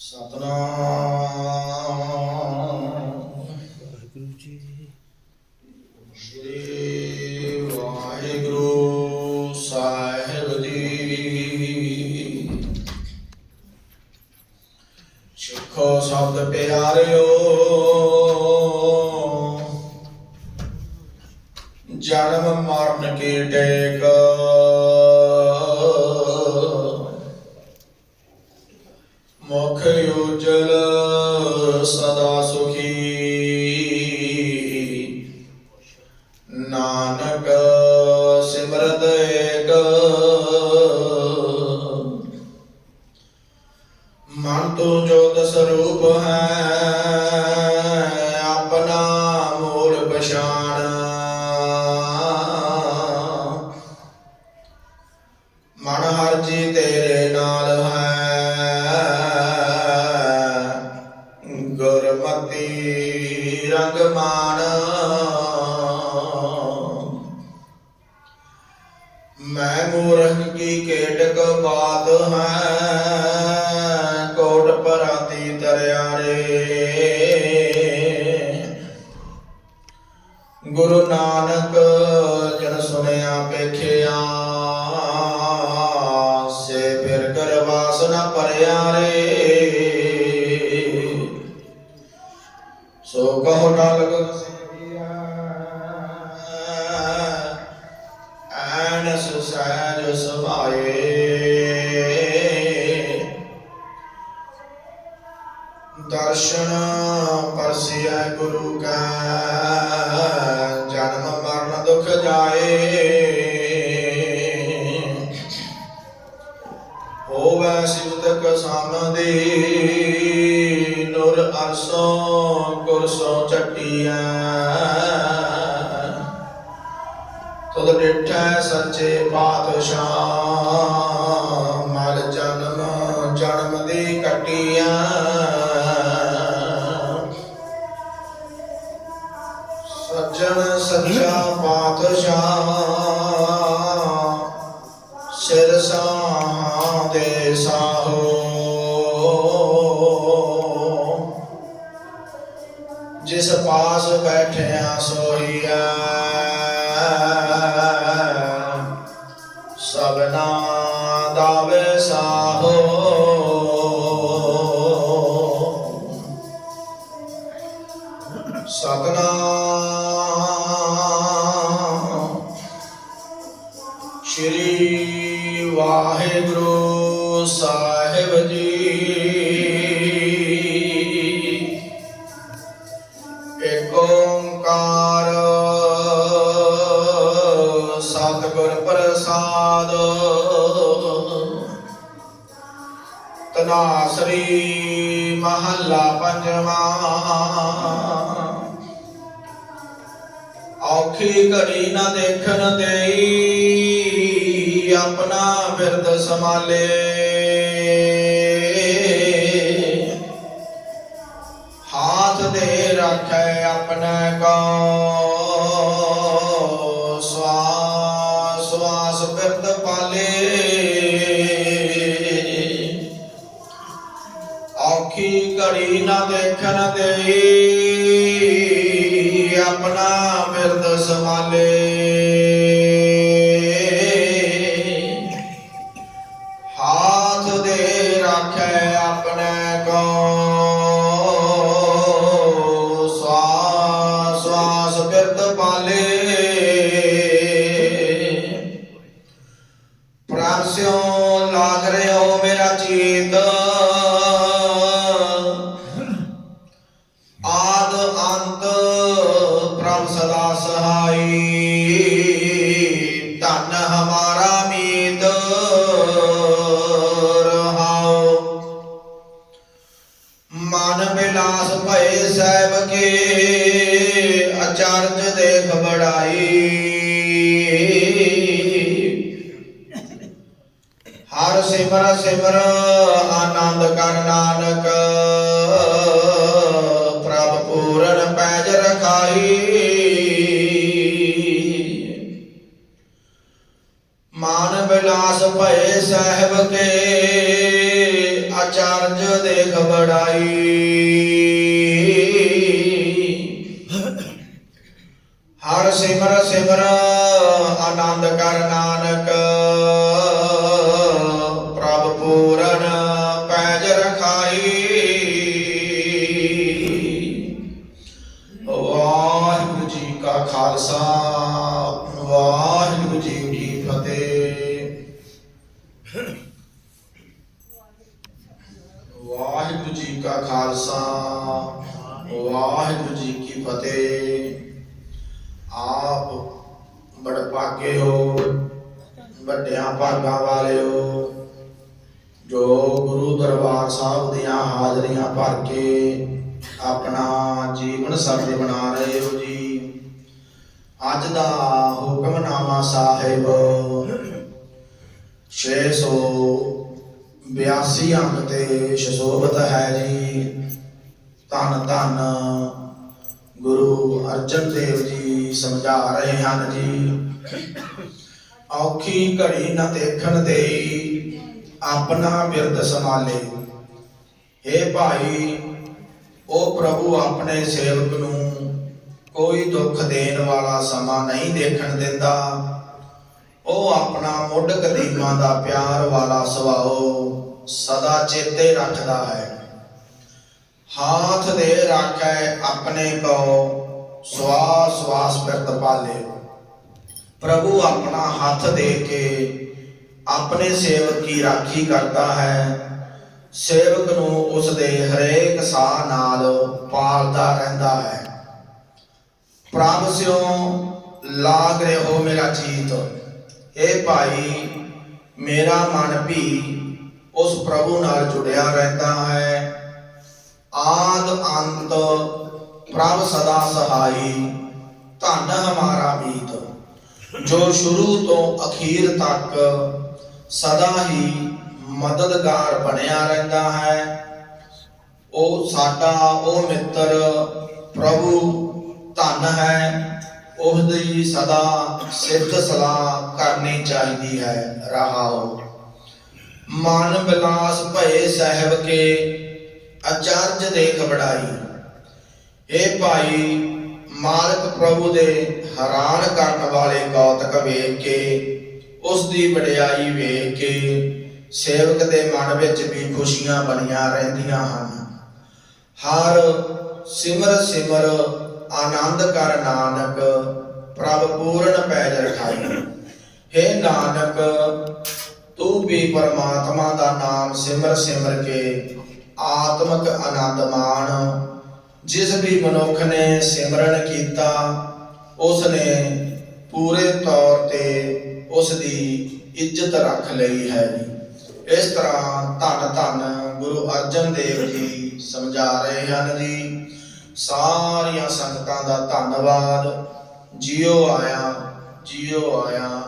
ਸਤਨਾਮ ਵਾਹਿਗੁਰੂ ਜੀ ਸ੍ਰੀ ਵਾਹਿਗੁਰੂ ਸਾਹਿਬ ਜੀ ਸਿੱਖੋ ਸ਼ਬਦ ਪਿਆਰਿਓ ਜਨਮ ਮਰਨ ਕੀ ਟੇਕ ਰੰਗ ਮਾਨ ਮੈਂ ਮੂਰਖ ਕੀ ਕੇਟਕ ਬਾਤ ਹੈ ਕੋਟ ਪਰਾਤੀ ਤਰਿਆ ਰੇ। ਜਾਏ। ਹੋਵੇ ਸਿਵਤਕ ਸਾਮਦੀ ਨੂਰ ਅਰਸੋਂ ਕੁਰਸੋਂ ਚਟਿਆ ਤਦ ਡਿਠੈ ਸੱਚੇ ਪਾਤਸ਼ਾਹ, ਮਲ ਜਨਮ ਜਨਮ ਦੀ ਕਟਿਆ ਸਾਹ ਦੇ ਸਾਹੋ। ਜਿਸ ਪਾਸ ਬੈਠਿਆ ਸੋਈਆ ਸਭਨਾ ਦਾਵੇ ਸਾਹੋ। ਸ਼੍ਰੀ ਵਾਹਿਗੁਰੂ ਸਾਹਿਬ ਜੀ। ਏਕ ਓੰਕਾਰ ਸਤਿਗੁਰ ਪ੍ਰਸਾਦ। ਤਨਾਸਰੀ ਮਹੱਲਾ ਪੰਜਵਾਂ। ਔਖੀ ਘੜੀ ਨਾ ਦੇਖਣ ਦੇਈ। ਆਪਣਾ ਬਿਰਦ ਸੰਭਾਲੇ। ਹਾਥ ਦੇ ਰੱਖੈ ਆਪਣਾ ਕੋ ਦੇ ਰੱਖੈ ਆਪਣੇ ਕੋ ਮਨ ਬਿਲਾਸ ਭਏ ਸਹਿਬ ਕੇ ਅਚਰਜ ਦੇਖ ਬੜਾਈ। ਹਰ ਸਿਮਰ ਸਿਮਰ ਆਨੰਦ ਕਰ ਨਾਨਕ। ਵਾਹਿਗੁਰੂ ਜੀ ਕੀ ਫਤਿਹ। ਆਪ ਬੜਭਾਗੇ ਹੋ, ਵੱਡਿਆਂ ਭਾਗਾਂ ਵਾਲਿਓ ਜੋ ਗੁਰੂ ਦਰਬਾਰ ਸਾਹਿਬ ਦੀਆਂ ਹਾਜ਼ਰੀਆਂ ਭਰ ਕੇ ਆਪਣਾ ਜੀਵਨ ਸਫਲ ਬਣਾ ਰਹੇ ਹੋ ਜੀ। ਅੱਜ ਦਾ ਹੁਕਮਨਾਮਾ ਸਾਹਿਬ 682 ਅੰਕ ਤੇ ਸ਼ਸੋਭਤ ਹੈ ਜੀ। ਧੰਨ ਧੰਨ ਗੁਰੂ ਅਰਜਨ ਦੇਵ ਜੀ ਸਮਝਾ ਰਹੇ ਹਨ ਜੀ। ਔਖੀ ਘੜੀ ਨਾ ਦੇਖਣ ਦੇ ਆਪਣਾ ਬਿਰਦ ਸੰਭਾਲੇ। हे ਭਾਈ, ਉਹ ਪ੍ਰਭੂ ਆਪਣੇ ਸੇਵਕ ਨੂੰ ਕੋਈ ਦੁੱਖ ਦੇਣ ਵਾਲਾ ਸਮਾਂ ਨਹੀਂ ਦੇਖਣ ਦਿੰਦਾ। ਉਹ ਆਪਣਾ ਮੁੱਢ ਕਦੀਮਾਂ ਦਾ ਪਿਆਰ ਵਾਲਾ ਸੁਭਾਅ ਸਦਾ ਚੇਤੇ ਰੱਖਦਾ ਹੈ। ਹਾਥ ਦੇ ਰਾਖੈ ਆਪਣੇ ਕੋ, ਸਵਾਸ ਸਵਾਸ ਬਿਰਤ ਪ੍ਰਭੂ ਆਪਣਾ ਹੱਥ ਦੇ ਕੇ ਆਪਣੇ ਸੇਵਕ ਦੀ ਰਾਖੀ ਕਰਦਾ ਹੈ। ਸੇਵਕ ਨੂੰ ਉਸ ਦੇ ਹਰੇਕ ਸਾਹ ਨਾਲ ਪਾਲਦਾ ਰਹਿੰਦਾ ਹੈ। ਪ੍ਰਭ ਸਿਓ, ਲਾਗ ਰਹੋ ਮੇਰਾ ਜੀਤ। ਇਹ ਭਾਈ, ਮੇਰਾ ਮਨ ਵੀ ਉਸ ਪ੍ਰਭੂ ਨਾਲ ਜੁੜਿਆ ਰਹਿੰਦਾ ਹੈ। ਆਦ ਅੰਤ ਪ੍ਰਭ ਸਦਾ ਸਹਾਈ, ਧੰਨ ਹਮਾਰਾ ਮੀਤ। ਜੋ ਸ਼ੁਰੂ ਤੋਂ ਅਖੀਰ ਤੱਕ ਸਦਾ ਹੀ ਮਦਦਗਾਰ ਬਣਿਆ ਰਹਿੰਦਾ ਹੈ, ਉਹ ਸਾਡਾ, ਉਹ ਮਿੱਤਰ ਪ੍ਰਭੂ ਧੰਨ ਹੈ ਉਸ ਦੀ ਸਦਾ ਸਿੱਧ ਸਲਾਹ ਕਰਨੀ ਚਾਹੀਦੀ ਹੈ, ਰਹਾਓ। ਮਨ ਬਿਲਾਸ ਭਏ ਸਹਿਬ ਕੇ ਅਚਰਜ ਦੇਖ ਬੜਾਈ ਇਹ ਭਾਈ ਮਾਲਕ ਪ੍ਰਭੂ ਦੇ ਹੈਰਾਨ ਕਰਨ ਵਾਲੇ ਕੌਤਕ ਵੇਖ ਕੇ ਉਸ ਦੀ ਵਡਿਆਈ ਵੇਖ ਕੇ ਸੇਵਕ ਦੇ ਮਨ ਵਿੱਚ ਵੀ ਖੁਸ਼ੀਆਂ ਬਣੀਆਂ ਰਹਿੰਦੀਆਂ ਹਨ। ਹਰ ਸਿਮਰ ਸਿਮਰ ਆਨੰਦ ਕਰ ਨਾਨਕ, ਪ੍ਰਭ ਪੂਰਨ ਪੈਜ ਰਖਾਈ। ਹੇ ਨਾਨਕ, ਤੂੰ ਵੀ ਪਰਮਾਤਮਾ ਦਾ ਨਾਮ ਸਿਮਰ ਸਿਮਰ ਕੇ ਆਤਮਕ ਆਨੰਦ ਜਿਸ ਵੀ ਮਨੁੱਖ ਨੇ ਸਿਮਰਨ ਕੀਤਾ ਉਸ ਨੇ ਪੂਰੇ ਤੌਰ ਤੇ ਉਸ ਦੀ ਇੱਜ਼ਤ ਰੱਖ ਲਈ ਹੈ ਜੀ। ਇਸ ਤਰ੍ਹਾਂ ਧੰਨ ਧੰਨ ਗੁਰੂ ਅਰਜਨ ਦੇਵ ਜੀ ਸਮਝਾ ਰਹੇ ਹਨ ਜੀ। ਸਾਰੀਆਂ ਸੰਗਤਾਂ ਦਾ ਧੰਨਵਾਦ। ਜੀਓ ਆਇਆ ਜੀਓ ਆਇਆ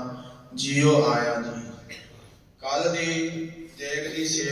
ਜੀਓ ਆਇਆ ਜੀ। ਕੱਲ ਦੀ ਦੇਖ ਦੀ ਸੇਵਾ